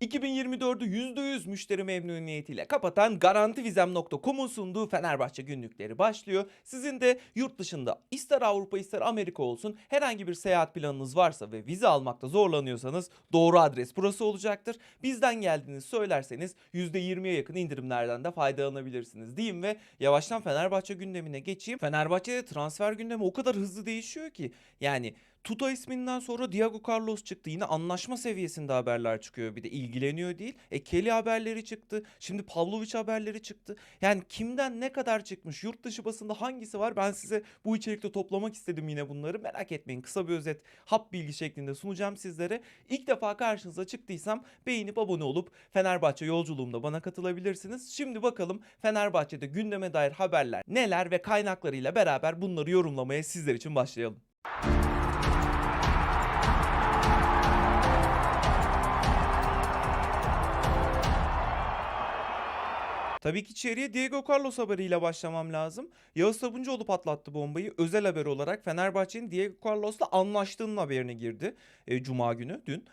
2024'ü %100 müşteri memnuniyetiyle kapatan garantivizem.com'un sunduğu Fenerbahçe günlükleri başlıyor. Sizin de yurt dışında ister Avrupa ister Amerika olsun herhangi bir seyahat planınız varsa ve vize almakta zorlanıyorsanız doğru adres burası olacaktır. Bizden geldiğinizi söylerseniz %20'ye yakın indirimlerden de faydalanabilirsiniz diyeyim ve yavaştan Fenerbahçe gündemine geçeyim. Fenerbahçe'de transfer gündemi o kadar hızlı değişiyor ki yani Tuta isminden sonra Diego Carlos çıktı. Yine anlaşma seviyesinde haberler çıkıyor. Bir de ilgileniyor değil. E Kelly haberleri çıktı. Şimdi Pavlovic haberleri çıktı. Yani kimden ne kadar çıkmış? Yurt dışı basında hangisi var? Ben size bu içerikte toplamak istedim yine bunları. Merak etmeyin. Kısa bir özet, hap bilgi şeklinde sunacağım sizlere. İlk defa karşınıza çıktıysam beğenip abone olup Fenerbahçe yolculuğumda bana katılabilirsiniz. Şimdi bakalım Fenerbahçe'de gündeme dair haberler neler ve kaynaklarıyla beraber bunları yorumlamaya sizler için başlayalım. Tabii ki içeriye Diego Carlos haberiyle başlamam lazım. Yağız Sabuncuoğlu patlattı bombayı. Özel haber olarak Fenerbahçe'nin Diego Carlos'la anlaştığının haberine girdi. E, Cuma günü dün.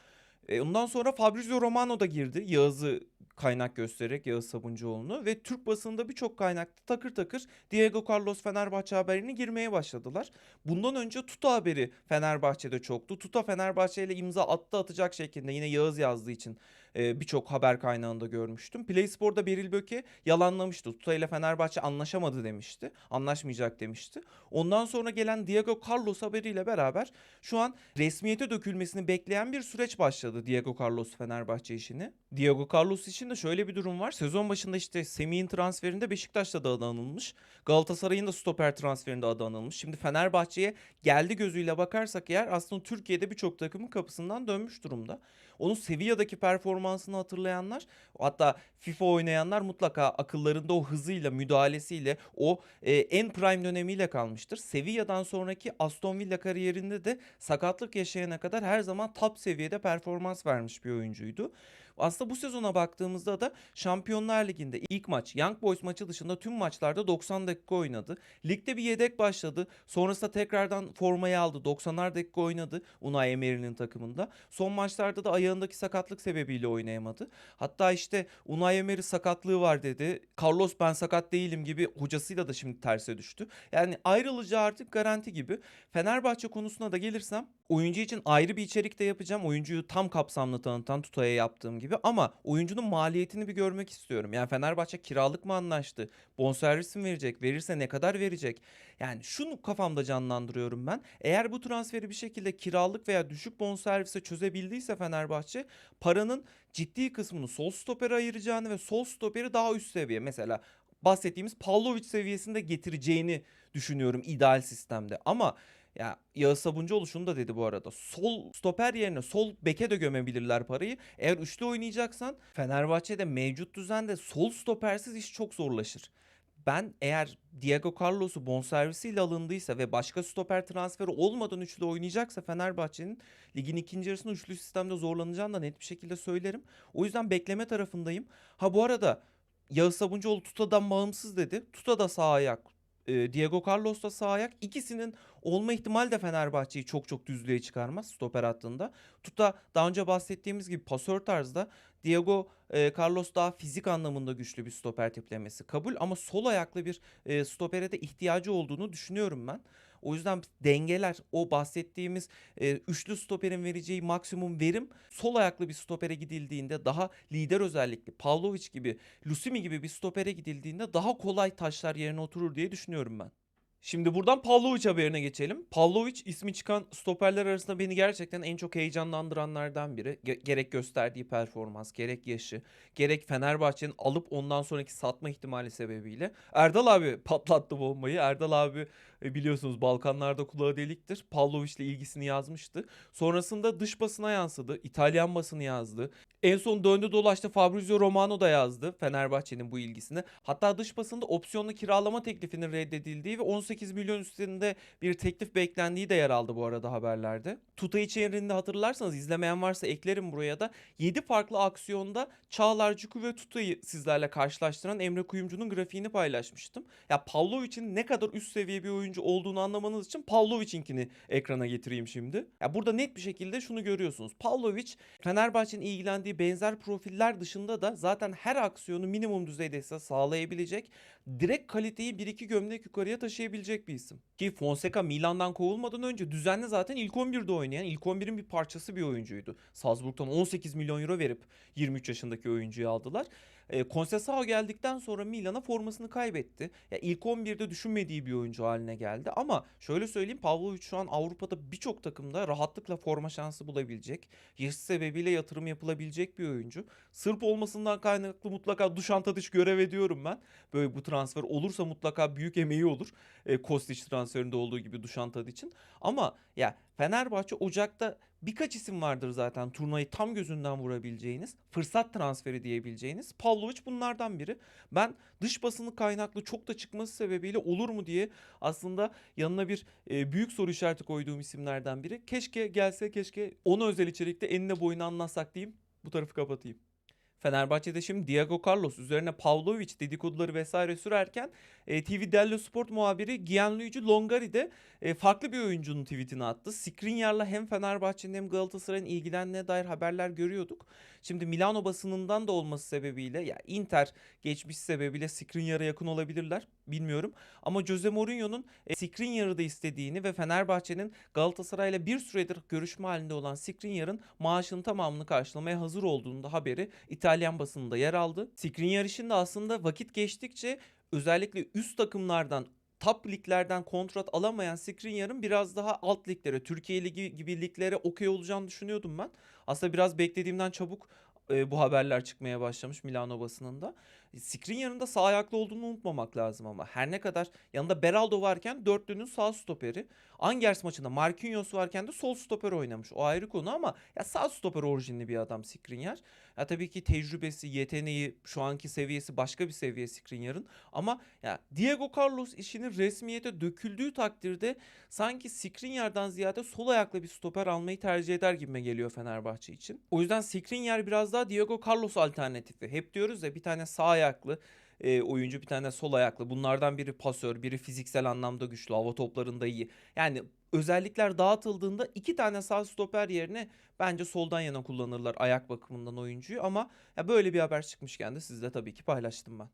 E, ondan sonra Fabrizio Romano da girdi. Yağız'ı kaynak göstererek Yağız Sabuncuoğlu'nu ve Türk basında birçok kaynakta takır takır Diego Carlos Fenerbahçe haberini girmeye başladılar. Bundan önce Tuta haberi Fenerbahçe'de çoktu. Tuta Fenerbahçe ile imza attı atacak şeklinde yine Yağız yazdığı için e, birçok haber kaynağında görmüştüm. PlaySpor'da Beril Böke yalanlamıştı. Tuta ile Fenerbahçe anlaşamadı demişti. Anlaşmayacak demişti. Ondan sonra gelen Diego Carlos haberiyle beraber şu an resmiyete dökülmesini bekleyen bir süreç başladı Diego Carlos Fenerbahçe işini. Diego Carlos için de şöyle bir durum var. Sezon başında işte Semih'in transferinde Beşiktaş'ta da adı anılmış. Galatasaray'ın da stoper transferinde adı anılmış. Şimdi Fenerbahçe'ye geldi gözüyle bakarsak eğer aslında Türkiye'de birçok takımın kapısından dönmüş durumda. Onun Sevilla'daki performansını hatırlayanlar hatta FIFA oynayanlar mutlaka akıllarında o hızıyla, müdahalesiyle, o e, en prime dönemiyle kalmıştır. Sevilla'dan sonraki Aston Villa kariyerinde de sakatlık yaşayana kadar her zaman top seviyede performans vermiş bir oyuncuydu. Aslında bu sezona baktığımızda da Şampiyonlar Ligi'nde ilk maç Young Boys maçı dışında tüm maçlarda 90 dakika oynadı. Ligde bir yedek başladı. Sonrasında tekrardan formayı aldı. 90'ar dakika oynadı Unai Emery'nin takımında. Son maçlarda da ayağındaki sakatlık sebebiyle oynayamadı. Hatta işte Unai Emery sakatlığı var dedi. Carlos ben sakat değilim gibi hocasıyla da şimdi terse düştü. Yani ayrılacağı artık garanti gibi. Fenerbahçe konusuna da gelirsem oyuncu için ayrı bir içerik de yapacağım. Oyuncuyu tam kapsamlı tanıtan Tuta'ya yaptığım gibi ama oyuncunun maliyetini bir görmek istiyorum. Yani Fenerbahçe kiralık mı anlaştı? Bonservis mi verecek? Verirse ne kadar verecek? Yani şunu kafamda canlandırıyorum ben. Eğer bu transferi bir şekilde kiralık veya düşük bonservise çözebildiyse Fenerbahçe paranın ciddi kısmını sol stopere ayıracağını ve sol stoperi daha üst seviye mesela bahsettiğimiz Pavlovic seviyesinde getireceğini düşünüyorum ideal sistemde. Ama ya Yağız Sabuncuoğlu şunu da dedi bu arada. Sol stoper yerine sol beke de gömebilirler parayı. Eğer üçlü oynayacaksan Fenerbahçe'de mevcut düzende sol stopersiz iş çok zorlaşır. Ben eğer Diego Carlos'u bonservisiyle alındıysa ve başka stoper transferi olmadan üçlü oynayacaksa Fenerbahçe'nin ligin ikinci yarısında üçlü sistemde zorlanacağını da net bir şekilde söylerim. O yüzden bekleme tarafındayım. Ha bu arada Yağız Sabuncuoğlu Tuta'dan bağımsız dedi. Tuta da sağ ayak. E, Diego Carlos da sağ ayak. İkisinin olma ihtimali de Fenerbahçe'yi çok çok düzlüğe çıkarmaz stoper hattında. Tuta daha önce bahsettiğimiz gibi pasör tarzda Diego e, Carlos daha fizik anlamında güçlü bir stoper tiplemesi kabul ama sol ayaklı bir e, stopere de ihtiyacı olduğunu düşünüyorum ben. O yüzden dengeler o bahsettiğimiz e, üçlü stoperin vereceği maksimum verim sol ayaklı bir stopere gidildiğinde daha lider özellikli Pavlovic gibi Lusimi gibi bir stopere gidildiğinde daha kolay taşlar yerine oturur diye düşünüyorum ben. Şimdi buradan Pavlovic haberine geçelim. Pavlovic ismi çıkan stoperler arasında beni gerçekten en çok heyecanlandıranlardan biri. Ge- gerek gösterdiği performans, gerek yaşı, gerek Fenerbahçe'nin alıp ondan sonraki satma ihtimali sebebiyle. Erdal abi patlattı bombayı. Erdal abi e, biliyorsunuz Balkanlarda kulağı deliktir. Pavlovic'le ilgisini yazmıştı. Sonrasında dış basına yansıdı. İtalyan basını yazdı. En son döndü dolaştı Fabrizio Romano da yazdı Fenerbahçe'nin bu ilgisini. Hatta dış basında opsiyonlu kiralama teklifinin reddedildiği ve 18 milyon üstünde bir teklif beklendiği de yer aldı bu arada haberlerde. Tuta içeriğinde hatırlarsanız izlemeyen varsa eklerim buraya da 7 farklı aksiyonda Çağlar Cuku ve Tuta'yı sizlerle karşılaştıran Emre Kuyumcu'nun grafiğini paylaşmıştım. Ya Pavlovic'in ne kadar üst seviye bir oyuncu olduğunu anlamanız için Pavlovic'inkini ekrana getireyim şimdi. Ya burada net bir şekilde şunu görüyorsunuz. Pavlovic Fenerbahçe'nin ilgilendiği benzer profiller dışında da zaten her aksiyonu minimum düzeyde ise sağlayabilecek, direkt kaliteyi 1-2 gömlek yukarıya taşıyabilecek bir isim. Ki Fonseca Milan'dan kovulmadan önce düzenli zaten ilk 11'de oynayan, ilk 11'in bir parçası bir oyuncuydu. Salzburg'dan 18 milyon euro verip 23 yaşındaki oyuncuyu aldılar. E, Conceição geldikten sonra Milan'a formasını kaybetti. Ya ilk 11'de düşünmediği bir oyuncu haline geldi ama şöyle söyleyeyim Pavlovic şu an Avrupa'da birçok takımda rahatlıkla forma şansı bulabilecek. Yaşı sebebiyle yatırım yapılabilecek bir oyuncu. Sırp olmasından kaynaklı mutlaka Dušan Tadić görev ediyorum ben. Böyle bu transfer olursa mutlaka büyük emeği olur. E, Kostić transferinde olduğu gibi Dušan Tadić'in. Ama ya Fenerbahçe Ocak'ta birkaç isim vardır zaten turnayı tam gözünden vurabileceğiniz, fırsat transferi diyebileceğiniz. Pavlovic bunlardan biri. Ben dış basını kaynaklı çok da çıkması sebebiyle olur mu diye aslında yanına bir e, büyük soru işareti koyduğum isimlerden biri. Keşke gelse keşke onu özel içerikte enine boyuna anlatsak diyeyim. Bu tarafı kapatayım. Fenerbahçe'de şimdi Diego Carlos üzerine Pavlovic dedikoduları vesaire sürerken e, TV Dello Sport muhabiri Gianluigi Longari de e, farklı bir oyuncunun tweetini attı. Skriniar'la hem Fenerbahçe'nin hem Galatasaray'ın ilgilendiğine dair haberler görüyorduk. Şimdi Milano basınından da olması sebebiyle ya Inter geçmiş sebebiyle Skriniar'a yakın olabilirler bilmiyorum. Ama Jose Mourinho'nun e, Skriniar'ı da istediğini ve Fenerbahçe'nin Galatasaray'la bir süredir görüşme halinde olan Skriniar'ın maaşının tamamını karşılamaya hazır olduğunu da haberi İtalyan basınında yer aldı. İçin de aslında vakit geçtikçe özellikle üst takımlardan top liglerden kontrat alamayan Skriniar'ın biraz daha alt liglere, Türkiye Ligi gibi liglere okey olacağını düşünüyordum ben. Aslında biraz beklediğimden çabuk e, bu haberler çıkmaya başlamış Milano basınında. Skriniar'ın da sağ ayaklı olduğunu unutmamak lazım ama her ne kadar yanında Beraldo varken dörtlünün sağ stoperi. Angers maçında Marquinhos varken de sol stoper oynamış. O ayrı konu ama ya sağ stoper orijinli bir adam Skriniar. Ya tabii ki tecrübesi, yeteneği, şu anki seviyesi başka bir seviye Skriniar'ın. Ama ya Diego Carlos işinin resmiyete döküldüğü takdirde sanki Skriniar'dan ziyade sol ayaklı bir stoper almayı tercih eder gibime geliyor Fenerbahçe için. O yüzden Skriniar biraz daha Diego Carlos alternatifi. Hep diyoruz ya bir tane sağ ayaklı e, oyuncu bir tane sol ayaklı. Bunlardan biri pasör, biri fiziksel anlamda güçlü, hava toplarında iyi. Yani özellikler dağıtıldığında iki tane sağ stoper yerine bence soldan yana kullanırlar ayak bakımından oyuncuyu ama ya böyle bir haber çıkmışken de sizle tabii ki paylaştım ben.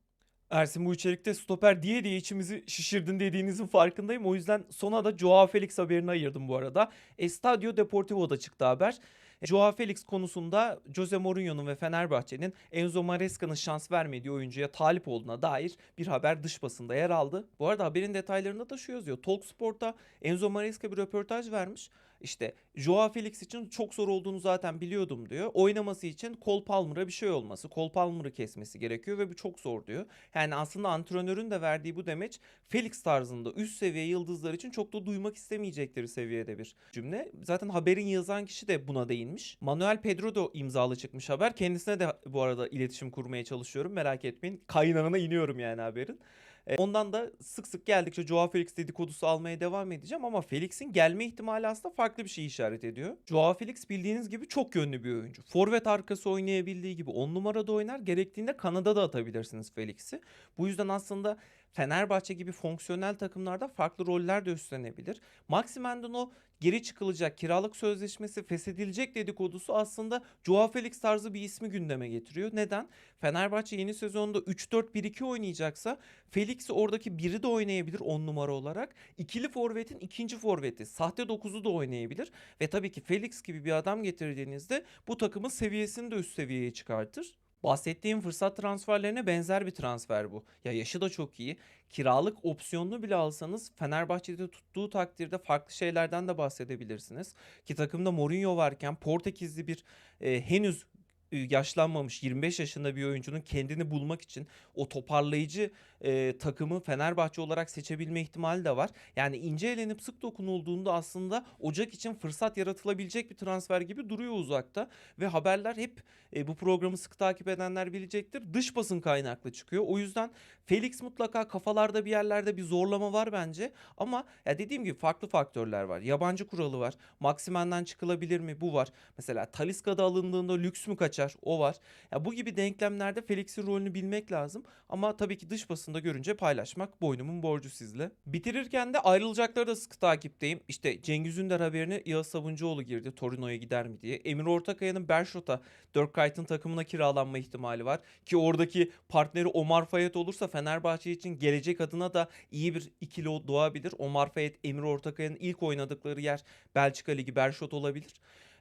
Ersin bu içerikte stoper diye diye içimizi şişirdin dediğinizin farkındayım. O yüzden sona da Joao Felix haberini ayırdım bu arada. Estadio Deportivo'da çıktı haber. Joao Felix konusunda Jose Mourinho'nun ve Fenerbahçe'nin Enzo Maresca'nın şans vermediği oyuncuya talip olduğuna dair bir haber dış basında yer aldı. Bu arada haberin detaylarında da şu yazıyor. Talksport'ta Enzo Maresca bir röportaj vermiş. İşte Joao Felix için çok zor olduğunu zaten biliyordum diyor. Oynaması için Cole Palmer'a bir şey olması, Cole Palmer'ı kesmesi gerekiyor ve bu çok zor diyor. Yani aslında antrenörün de verdiği bu demeç Felix tarzında üst seviye yıldızlar için çok da duymak istemeyecekleri seviyede bir cümle. Zaten haberin yazan kişi de buna değinmiş. Manuel Pedro da imzalı çıkmış haber. Kendisine de bu arada iletişim kurmaya çalışıyorum. Merak etmeyin. Kaynağına iniyorum yani haberin. E, Ondan da sık sık geldikçe Joao Felix dedikodusu almaya devam edeceğim ama Felix'in gelme ihtimali aslında farklı bir şey işaret ediyor. Joao Felix bildiğiniz gibi çok yönlü bir oyuncu. Forvet arkası oynayabildiği gibi 10 numarada oynar. Gerektiğinde kanada da atabilirsiniz Felix'i. Bu yüzden aslında Fenerbahçe gibi fonksiyonel takımlarda farklı roller de üstlenebilir. Maximen'den o geri çıkılacak kiralık sözleşmesi feshedilecek dedikodusu aslında Joao Felix tarzı bir ismi gündeme getiriyor. Neden? Fenerbahçe yeni sezonda 3-4-1-2 oynayacaksa Felix oradaki biri de oynayabilir 10 numara olarak. İkili forvetin ikinci forveti sahte 9'u da oynayabilir. Ve tabii ki Felix gibi bir adam getirdiğinizde bu takımın seviyesini de üst seviyeye çıkartır. Bahsettiğim fırsat transferlerine benzer bir transfer bu. Ya yaşı da çok iyi. Kiralık opsiyonlu bile alsanız Fenerbahçe'de tuttuğu takdirde farklı şeylerden de bahsedebilirsiniz. Ki takımda Mourinho varken Portekizli bir e, henüz yaşlanmamış 25 yaşında bir oyuncunun kendini bulmak için o toparlayıcı e, takımı Fenerbahçe olarak seçebilme ihtimali de var. Yani ince elenip sık dokunulduğunda aslında Ocak için fırsat yaratılabilecek bir transfer gibi duruyor uzakta ve haberler hep e, bu programı sık takip edenler bilecektir. Dış basın kaynaklı çıkıyor. O yüzden Felix mutlaka kafalarda bir yerlerde bir zorlama var bence ama ya dediğim gibi farklı faktörler var. Yabancı kuralı var. Maximen'den çıkılabilir mi? Bu var. Mesela Talisca'da alındığında lüks mü kaçar? Kaçar o var. Ya bu gibi denklemlerde Felix'in rolünü bilmek lazım. Ama tabii ki dış basında görünce paylaşmak boynumun borcu sizle. Bitirirken de ayrılacakları da sıkı takipteyim. İşte Cengiz Ünder haberini Yağız Sabuncuoğlu girdi. Torino'ya gider mi diye. Emir Ortakaya'nın Berşot'a Dirk Kuyt'ın takımına kiralanma ihtimali var. Ki oradaki partneri Omar Fayet olursa Fenerbahçe için gelecek adına da iyi bir ikili doğabilir. Omar Fayet, Emir Ortakaya'nın ilk oynadıkları yer Belçika Ligi Berşot olabilir.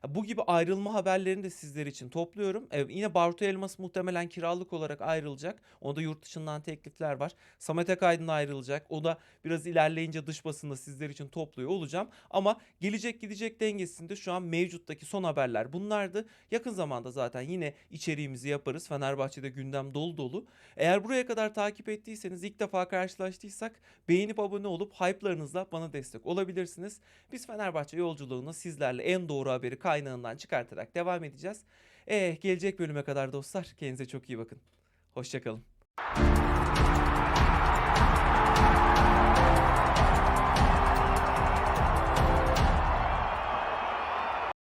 Bu gibi ayrılma haberlerini de sizler için topluyorum. Ee, yine Bartu Elmas muhtemelen kiralık olarak ayrılacak. Onda yurt dışından teklifler var. Samet Akaydın ayrılacak. O da biraz ilerleyince dış basında sizler için topluyor olacağım. Ama gelecek gidecek dengesinde şu an mevcuttaki son haberler bunlardı. Yakın zamanda zaten yine içeriğimizi yaparız. Fenerbahçe'de gündem dolu dolu. Eğer buraya kadar takip ettiyseniz ilk defa karşılaştıysak beğenip abone olup hype'larınızla bana destek olabilirsiniz. Biz Fenerbahçe yolculuğunu sizlerle en doğru haberi kaynağından çıkartarak devam edeceğiz. Eh gelecek bölüme kadar dostlar kendinize çok iyi bakın. Hoşçakalın.